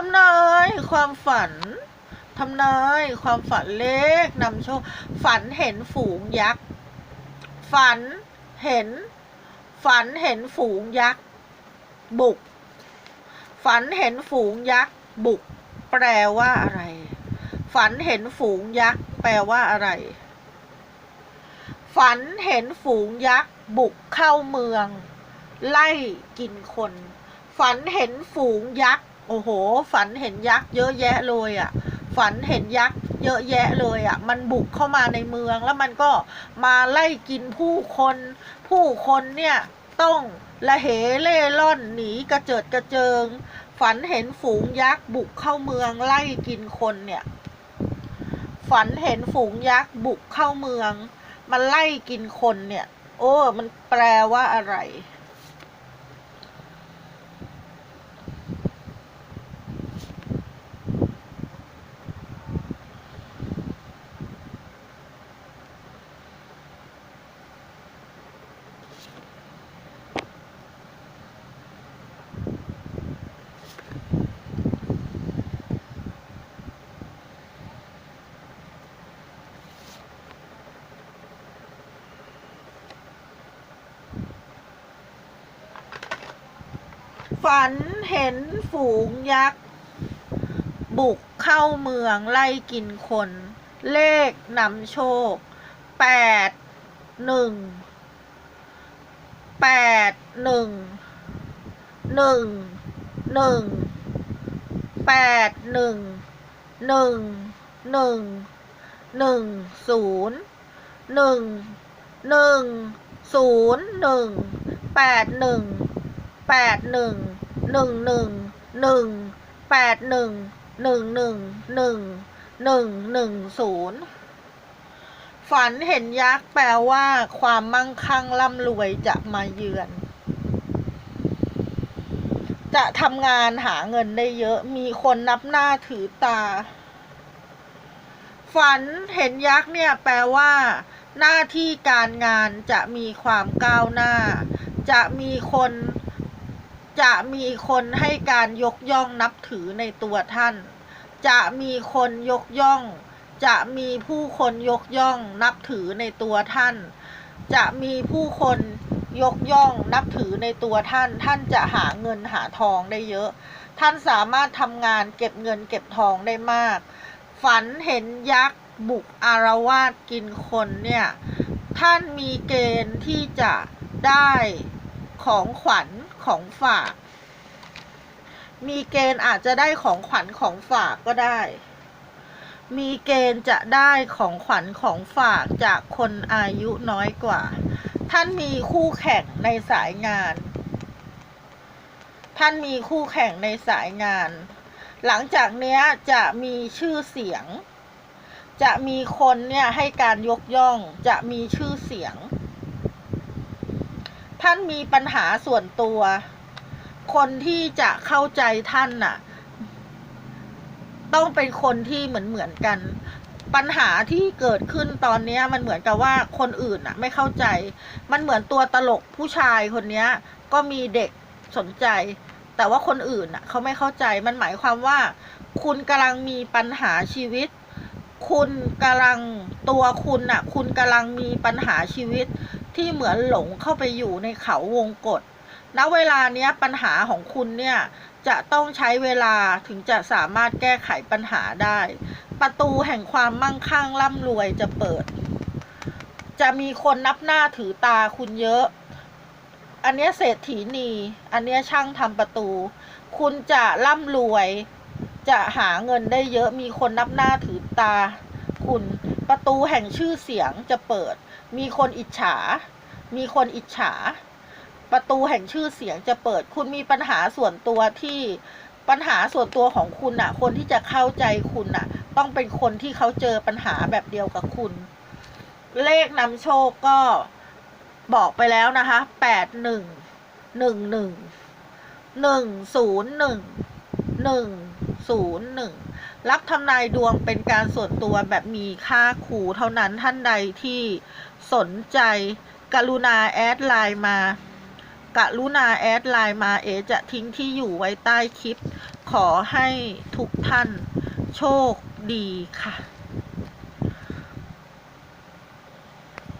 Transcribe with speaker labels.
Speaker 1: ทำนายความฝันทำนายความฝันเลขนำโชคฝันเห็นฝูงยักษ์ฝันเห็น ฝันเห็นฝูงยักษ์บุก ฝันเห็นฝูงยักษ์บุก แปลว่าอะไร ฝันเห็นฝูงยักษ์แปลว่าอะไร ฝันเห็นฝูงยักษ์บุกเข้าเมือง ไล่กินคน ฝันเห็นฝูงยักษ์ โอ้โห ฝันเห็นยักษ์เยอะแยะเลยอะ่ะ ฝันเห็นยักษ์เยอะแยะเลยอะ่ะ มันบุกเข้ามาในเมืองแล้วมันก็มาไล่กินผู้คน ผู้คนเนี่ยต้องละเหเล่ร่อนหนีกระเจิดกระเจิง ฝันเห็นฝูงยักษ์บุกเข้าเมืองไล่กินคนเนี่ย ฝันเห็นฝูงยักษ์บุกเข้าเมือง มันไล่กินคนเนี่ย โอ้ มันแปลว่าอะไร ฝันเห็นฝูงยักษ์ บุกเข้าเมืองไล่กินคน เลขนำโชคแปดหนึ่งแปดหนึ่งหนึ่งหนึ่งแปดหนึ่งหนึ่งหนึ่งหนึ่งศูนย์หนึ่งหนึ่งศูนย์หนึ่งแปดหนึ่ง แปดหนึ่งหนึ่งหนึ่งหนึ่งแปดหนึ่งหนึ่งหนึ่งหนึ่งหนึ่งหนึ่งศูนย์ฝันเห็นยักษ์แปลว่าความมั่งคั่งร่ำรวยจะมาเยือน จะทำงานหาเงินได้เยอะ มีคนนับหน้าถือตา ฝันเห็นยักษ์เนี่ยแปลว่า หน้าที่การงานจะมีความก้าวหน้า จะมีคน จะมีคนให้การยกย่องนับถือในตัวท่าน จะมีคนยกย่อง จะมีผู้คนยกย่องนับถือในตัวท่าน จะมีผู้คนยกย่องนับถือในตัวท่าน ท่านจะหาเงินหาทองได้เยอะ ท่านสามารถทำงานเก็บเงินเก็บทองได้มาก ฝันเห็นยักษ์บุกอารวาสกินคนเนี่ย ท่านมีเกณฑ์ที่จะได้ ของขวัญของฝาก มีเกณฑ์อาจจะได้ของขวัญของฝากก็ได้ มีเกณฑ์จะได้ของขวัญของฝากจากคนอายุน้อยกว่า ท่านมีคู่แข่งในสายงาน ท่านมีคู่แข่งในสายงาน หลังจากเนี้ยจะมีชื่อเสียง จะมีคนเนี่ยให้การยกย่อง จะมีชื่อเสียง ท่านมีปัญหาส่วนตัว คนที่จะเข้าใจท่านน่ะ ต้องเป็นคนที่เหมือนเหมือนกัน ปัญหาที่เกิดขึ้นตอนนี้มันเหมือนกับว่าคนอื่นน่ะ ไม่เข้าใจ มันเหมือนตัวตลกผู้ชายคนนี้ก็มีเด็กสนใจ แต่ว่าคนอื่นน่ะเขาไม่เข้าใจ มันหมายความว่า คุณกำลังมีปัญหาชีวิต คุณกำลังตัวคุณน่ะ คุณกำลังมีปัญหาชีวิต ที่เหมือนหลงเข้าไปอยู่ในเขาวงกฏณเวลาเนี้ยปัญหาของคุณเนี่ยจะต้องใช้เวลาถึงจะสามารถแก้ไขปัญหาได้ ประตูแห่งความมั่งคั่งร่ำรวยจะเปิด จะมีคนนับหน้าถือตาคุณเยอะ อันเนี้ยเศรษฐีนี อันเนี้ยช่างทำประตู คุณจะร่ำรวย จะหาเงินได้เยอะมีคนนับหน้าถือตา คุณประตูแห่งชื่อเสียงจะเปิด มีคนอิจฉา มีคนอิจฉา ประตูแห่งชื่อเสียงจะเปิด คุณมีปัญหาส่วนตัวที่ปัญหาส่วนตัวของคุณน่ะคนที่จะเข้าใจคุณน่ะต้องเป็นคนที่เขาเจอปัญหาแบบเดียวกับคุณ เลขนำโชคก็บอกไปแล้วนะคะแปดหนึ่งหนึ่งหนึ่งหนึ่งศูนย์หนึ่งหนึ่งศูนย์หนึ่ง รับทำนายดวงเป็นการส่วนตัวแบบมีค่าขู่เท่านั้นท่านใดที่สนใจกรุณาแอดไลน์มากรุณาแอดไลน์มาเอจะทิ้งที่อยู่ไว้ใต้คลิป ขอให้ทุกท่านโชคดีค่ะ